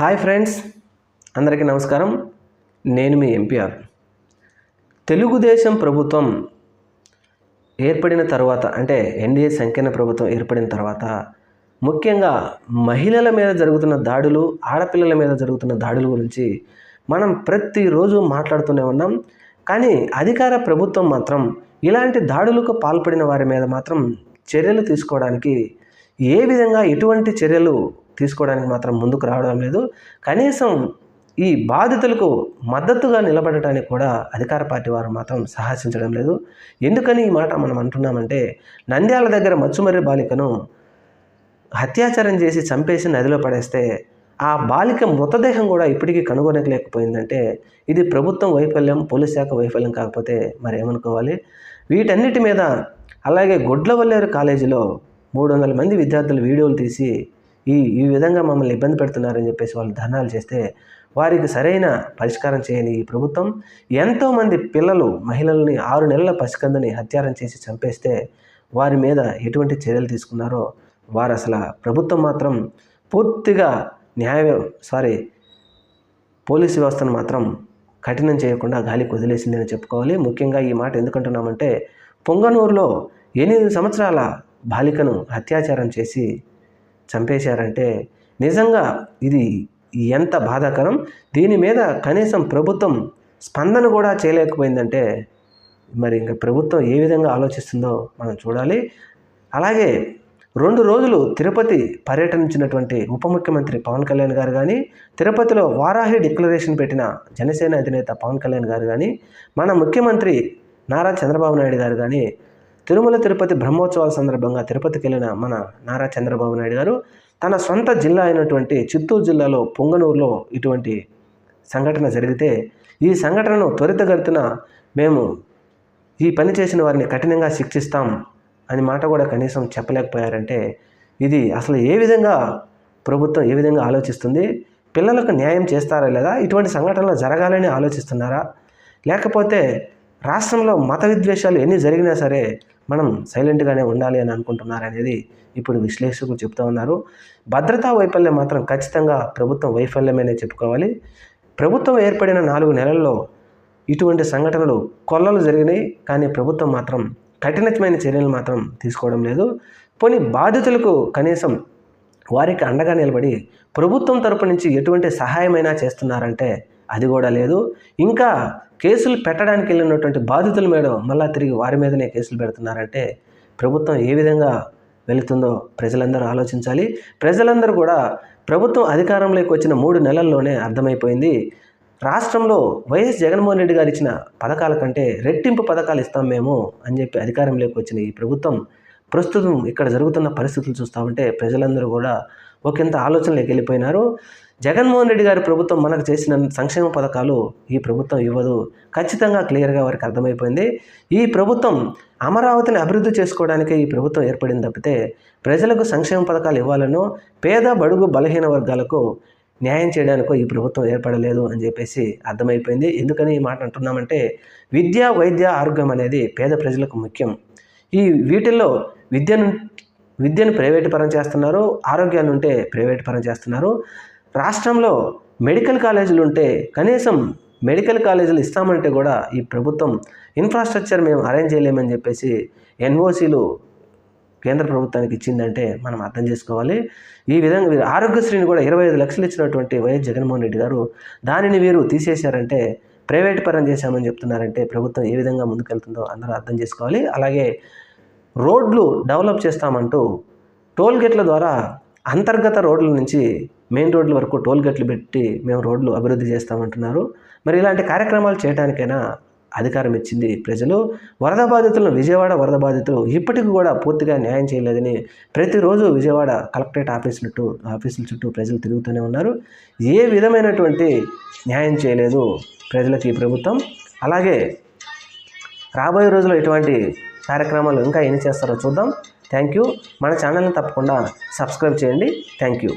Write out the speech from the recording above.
Hi friends అందరికీ నమస్కారం. నేను మీ ఎంపీఆర్ తెలుగుదేశం ప్రభుత్వం ఏర్పడిన తర్వాత అంటే ఎన్డీఏ సంకీర్ణ ప్రభుత్వం ఏర్పడిన తర్వాత ముఖ్యంగా మహిళల మీద జరుగుతున్న దాడులు ఆడపిల్లల మీద జరుగుతున్న దాడుల గురించి మనం ప్రతిరోజు మాట్లాడుతూనే ఉన్నాం. కానీ అధికార ప్రభుత్వం మాత్రం ఇలాంటి దాడులకు పాల్పడిన వారి మీద మాత్రం చర్యలు తీసుకోవడానికి ఏ విధంగా ఎటువంటి చర్యలు తీసుకోవడానికి మాత్రం ముందుకు రావడం లేదు. కనీసం ఈ బాధితులకు మద్దతుగా నిలబడటానికి కూడా అధికార పార్టీ వారు మాత్రం సాహసించడం లేదు. ఎందుకని ఈ మాట మనం అంటున్నామంటే నంద్యాల దగ్గర మచ్చుమర్రి బాలికను అత్యాచారం చేసి చంపేసి నదిలో పడేస్తే ఆ బాలిక మృతదేహం కూడా ఇప్పటికీ కనుగొనలేకపోయిందంటే ఇది ప్రభుత్వం వైఫల్యం పోలీస్ శాఖ వైఫల్యం కాకపోతే మరి ఏమనుకోవాలి? వీటన్నిటి మీద అలాగే గొడ్లవల్లేరు కాలేజీలో మూడు వందల మంది విద్యార్థులు వీడియోలు తీసి ఈ ఈ విధంగా మమ్మల్ని ఇబ్బంది పెడుతున్నారని చెప్పేసి వాళ్ళు ధర్నాలు చేస్తే వారికి సరైన పరిష్కారం చేయని ఈ ప్రభుత్వం ఎంతోమంది పిల్లలు మహిళల్ని ఆరు నెలల పసికందని హత్యారం చేసి చంపేస్తే వారి మీద ఎటువంటి చర్యలు తీసుకున్నారో వారు అసలు ప్రభుత్వం మాత్రం పూర్తిగా న్యాయ సారీ పోలీసు వ్యవస్థను మాత్రం కఠినం చేయకుండా గాలికి వదిలేసిందని చెప్పుకోవాలి. ముఖ్యంగా ఈ మాట ఎందుకంటున్నామంటే పొంగనూరులో ఎనిమిది సంవత్సరాల బాలికను అత్యాచారం చేసి చంపేశారంటే నిజంగా ఇది ఎంత బాధాకరం? దీని మీద కనీసం ప్రభుత్వం స్పందన కూడా చేయలేకపోయిందంటే మరి ఇంకా ప్రభుత్వం ఏ విధంగా ఆలోచిస్తుందో మనం చూడాలి. అలాగే రెండు రోజులు తిరుపతి పర్యటించినటువంటి ఉప ముఖ్యమంత్రి పవన్ కళ్యాణ్ గారు కానీ తిరుపతిలో వారాహి డిక్లరేషన్ పెట్టిన జనసేన అధినేత పవన్ కళ్యాణ్ గారు కానీ మన ముఖ్యమంత్రి నారా చంద్రబాబు నాయుడు గారు కానీ తిరుమల తిరుపతి బ్రహ్మోత్సవాల సందర్భంగా తిరుపతికి వెళ్ళిన మన నారా చంద్రబాబు నాయుడు గారు తన సొంత జిల్లా అయినటువంటి చిత్తూరు జిల్లాలో పొంగనూరులో ఇటువంటి సంఘటన జరిగితే ఈ సంఘటనను త్వరితగతిన మేము ఈ పని చేసిన వారిని కఠినంగా శిక్షిస్తాం అని మాట కూడా కనీసం చెప్పలేకపోయారంటే ఇది అసలు ఏ విధంగా ప్రభుత్వం ఏ విధంగా ఆలోచిస్తుంది? పిల్లలకు న్యాయం చేస్తారా లేదా? ఇటువంటి సంఘటనలు జరగాలని ఆలోచిస్తున్నారా? లేకపోతే రాష్ట్రంలో మత విద్వేషాలు ఎన్ని జరిగినా సరే మనం సైలెంట్గానే ఉండాలి అని అనుకుంటున్నారనేది ఇప్పుడు విశ్లేషకులు చెప్తూ ఉన్నారు. భద్రతా వైఫల్యం మాత్రం ఖచ్చితంగా ప్రభుత్వం వైఫల్యమనే చెప్పుకోవాలి. ప్రభుత్వం ఏర్పడిన నాలుగు నెలల్లో ఇటువంటి సంఘటనలు కొల్లలు జరిగినాయి. కానీ ప్రభుత్వం మాత్రం కఠినమైన చర్యలు మాత్రం తీసుకోవడం లేదు. పోనీ బాధితులకు కనీసం వారికి అండగా నిలబడి ప్రభుత్వం తరపు నుంచి ఎటువంటి సహాయమైనా చేస్తున్నారంటే అది కూడా లేదు. ఇంకా కేసులు పెట్టడానికి వెళ్ళినటువంటి బాధితుల మీద మళ్ళా తిరిగి వారి మీదనే కేసులు పెడుతున్నారంటే ప్రభుత్వం ఏ విధంగా వెళుతుందో ప్రజలందరూ ఆలోచించాలి. ప్రజలందరూ కూడా ప్రభుత్వం అధికారంలోకి వచ్చిన మూడు నెలల్లోనే అర్థమైపోయింది. రాష్ట్రంలో వైఎస్ జగన్మోహన్ రెడ్డి గారు ఇచ్చిన పథకాల కంటే రెట్టింపు పథకాలు ఇస్తాం మేము అని చెప్పి అధికారంలోకి వచ్చిన ఈ ప్రభుత్వం ప్రస్తుతం ఇక్కడ జరుగుతున్న పరిస్థితులు చూస్తూ ఉంటే ప్రజలందరూ కూడా ఒకంత ఆలోచనలోకి వెళ్ళిపోయినారు. జగన్మోహన్ రెడ్డి గారి ప్రభుత్వం మనకు చేసిన సంక్షేమ పథకాలు ఈ ప్రభుత్వం ఇవ్వదు. ఖచ్చితంగా క్లియర్గా వారికి అర్థమైపోయింది. ఈ ప్రభుత్వం అమరావతిని అభివృద్ధి చేసుకోవడానికి ఈ ప్రభుత్వం ఏర్పడింది తప్పితే ప్రజలకు సంక్షేమ పథకాలు ఇవ్వాలనో పేద బడుగు బలహీన వర్గాలకు న్యాయం చేయడానికో ఈ ప్రభుత్వం ఏర్పడలేదు అని చెప్పేసి అర్థమైపోయింది. ఎందుకని ఈ మాట అంటున్నామంటే విద్య వైద్య ఆరోగ్యం అనేది పేద ప్రజలకు ముఖ్యం. ఈ వీటిల్లో విద్యను విద్యను ప్రైవేటు పరం చేస్తున్నారు ఆరోగ్యాన్ని ఉంటే ప్రైవేటు పరం చేస్తున్నారు. రాష్ట్రంలో మెడికల్ కాలేజీలు ఉంటే కనీసం మెడికల్ కాలేజీలు ఇస్తామంటే కూడా ఈ ప్రభుత్వం ఇన్ఫ్రాస్ట్రక్చర్ మేము అరేంజ్ చేయలేమని చెప్పేసి ఎన్ఓసీలు కేంద్ర ప్రభుత్వానికి ఇచ్చిందంటే మనం అర్థం చేసుకోవాలి. ఈ విధంగా వీరు ఆరోగ్యశ్రీని కూడా ఇరవై ఐదు లక్షలు ఇచ్చినటువంటి వైఎస్ జగన్మోహన్ రెడ్డి గారు దానిని వీరు తీసేశారంటే ప్రైవేట్ పరం చేశామని చెప్తున్నారంటే ప్రభుత్వం ఏ విధంగా ముందుకెళ్తుందో అందరూ అర్థం చేసుకోవాలి. అలాగే రోడ్లు డెవలప్ చేస్తామంటూ టోల్ గేట్ల ద్వారా అంతర్గత రోడ్ల నుంచి మెయిన్ రోడ్ల వరకు టోల్ గేట్లు పెట్టి మేము రోడ్లు అభివృద్ధి చేస్తామంటున్నారు. మరి ఇలాంటి కార్యక్రమాలు చేయడానికైనా అధికారం ఇచ్చింది ప్రజలు. వరద బాధితులను విజయవాడ వరద బాధితులు ఇప్పటికీ కూడా పూర్తిగా న్యాయం చేయలేదని ప్రతిరోజు విజయవాడ కలెక్టరేట్ ఆఫీసులు చుట్టూ ఆఫీసుల చుట్టూ ప్రజలు తిరుగుతూనే ఉన్నారు. ఏ విధమైనటువంటి న్యాయం చేయలేదు ప్రజలకు ఈ ప్రభుత్వం. అలాగే రాబోయే రోజుల్లో ఇటువంటి కార్యక్రమాలు ఇంకా ఏం చేస్తారో చూద్దాం. Thank you. మన ఛానల్ని తప్పకుండా సబ్స్క్రైబ్ చేయండి. Thank you.